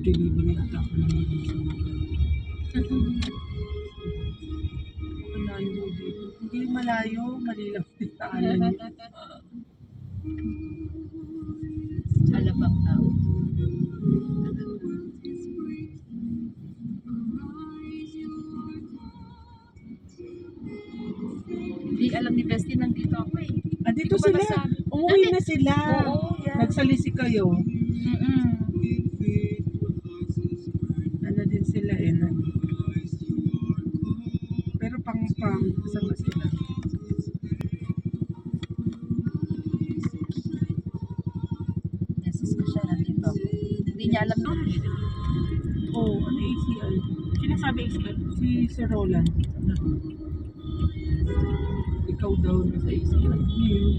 Delivery ako ng Malayo dito. Hindi malayo, malilap din sa alam. Alabang daw. Hindi alam ni Bestie nandito ako eh. Ah, dito sila. Umuwi na sila. Oo, yan. Nagsalisi kayo. Mm-mm. Pero pang pang kasama sila. Nesis ko siya nandito ako. Hindi niya alam na. Oo, oh, ano ACL? Sino sabi ACL? Si Sir Roland. Ikaw daw na sa ACL. Hmm.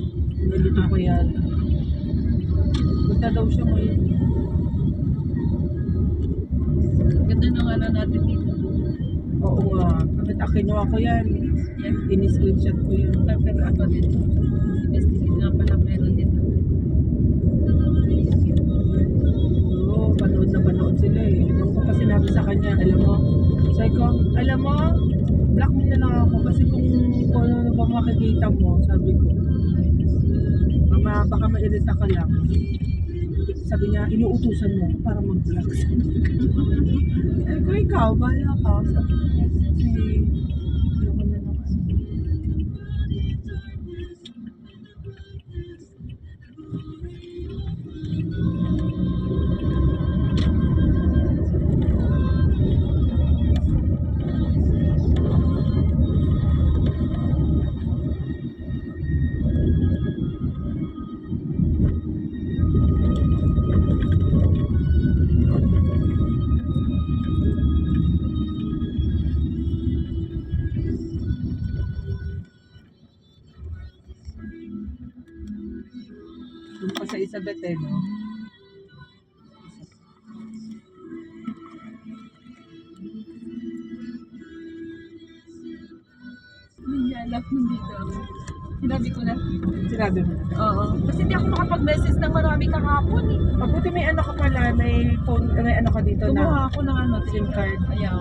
Nalito ko yata. Punta daw siya ngayon. Ganda nung ano natin dito. Oo nga. Bakit ah, kinuha ko yan? Yan. Ini-screenshot ko yun. Pero ako din. Din nga pala meron dito. Oo, panood na panood sila eh. Nung ko pa sinabi sa kanya, alam mo, sabi ko, alam mo, block mo na lang ako kasi kung, kung ano ba makikita mo, sabi ko, mama, baka mairita ka lang. Sabi niya, inuutusan mo para mag-block. sabi ko, ikaw, bahala ka. Sabi Isabet eh, no? Alam nandito ako. Sinabi ko na. Sinabi mo. Oo. Kasi hindi ako makapag-message ng marami kahapon eh. Mabuti may ano ka pala, may phone, may ano ka dito na. Kumuha ako ng ano, SIM card. Ayaw.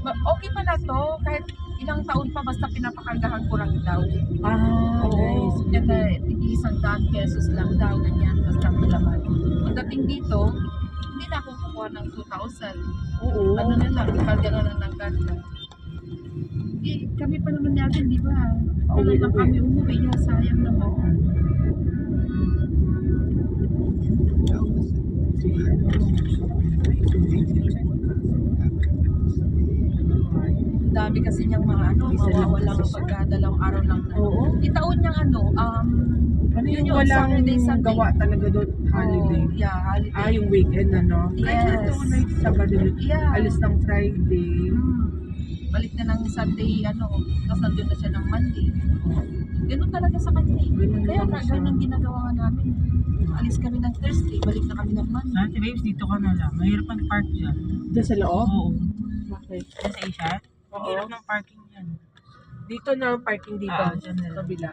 Ma- okay pala to, kahit ilang taon pa basta pinapakagahan ko lang daw. Ah, Oo. nice. Kaya hindi isang daan pesos lang daw, ganyan, basta ang laman. Pagdating dito, hindi na ako kukuha ng 2,000. Oo. Ano na lang, karga na lang ng karga. Eh, kami pa naman natin, di ba? Ano lang uwi. kami umuwi niya, sayang naman. Dami kasi niyang mga ano, mawawalang kasi siya. pagkadalawang araw lang na. Oo. Itaon ano, um, Ano Yun yung yun, walang Saturday, Sunday. gawa talaga doon? Holiday. oh, yeah, holiday. Ah, yung weekend ano? Ay, Yes. ito na yung Sabado. Yeah. Alis ng Friday. Hmm. Balik na ng Sunday, ano, tapos nandun na siya ng Monday. Ganun talaga sa kanya eh. Ganun Kaya siya. ganun ginagawa nga namin. Alis kami ng Thursday, balik na kami ng Monday. Ate Babes, dito ka na lang. Mahirap ang park dyan. Diyan sa loob? Oo. Bakit? Yan sa Ishat. Oo. Mahirap ng parking yan. Dito na ang parking dito. Ah, dyan na kabila.